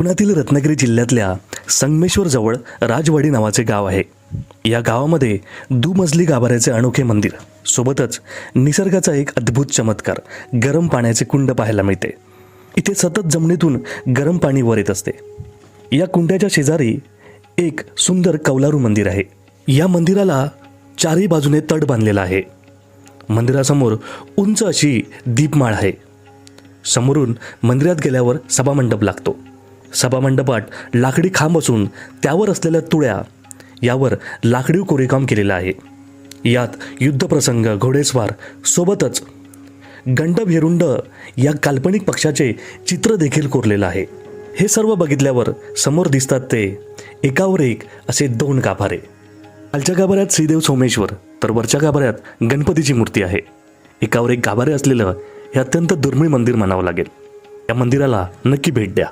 कोकणातील रत्नागिरी जिल्ह्यातल्या संगमेश्वरजवळ राजवाडी नावाचे गाव आहे. या गावामध्ये दुमजली गाभाऱ्याचे अनोखे मंदिर सोबतच निसर्गाचा एक अद्भुत चमत्कार गरम पाण्याचे कुंड पाहायला मिळते. इथे सतत जमिनीतून गरम पाणी वर येत असते. या कुंड्याच्या शेजारी एक सुंदर कौलारू मंदिर आहे. या मंदिराला चारही बाजूने तट बांधलेला आहे. मंदिरासमोर उंच अशी दीपमाळ आहे. समोरून मंदिरात गेल्यावर सभामंडप लागतो. सभामंडपात लाकडी खांब असून त्यावर असलेल्या तुळ्या यावर लाकडी कोरीकाम केलेलं आहे. यात युद्धप्रसंग घोडेस्वार सोबतच गंडभेरुंड या काल्पनिक पक्षाचे चित्र देखील कोरलेलं आहे. हे सर्व बघितल्यावर समोर दिसतात ते एकावर एक असे दोन गाभारे. खालच्या गाभाऱ्यात श्रीदेव सोमेश्वर तर वरच्या गाभाऱ्यात गणपतीची मूर्ती आहे. एकावर एक गाभारे असलेलं हे अत्यंत दुर्मिळ मंदिर म्हणावं लागेल. या मंदिराला नक्की भेट द्या.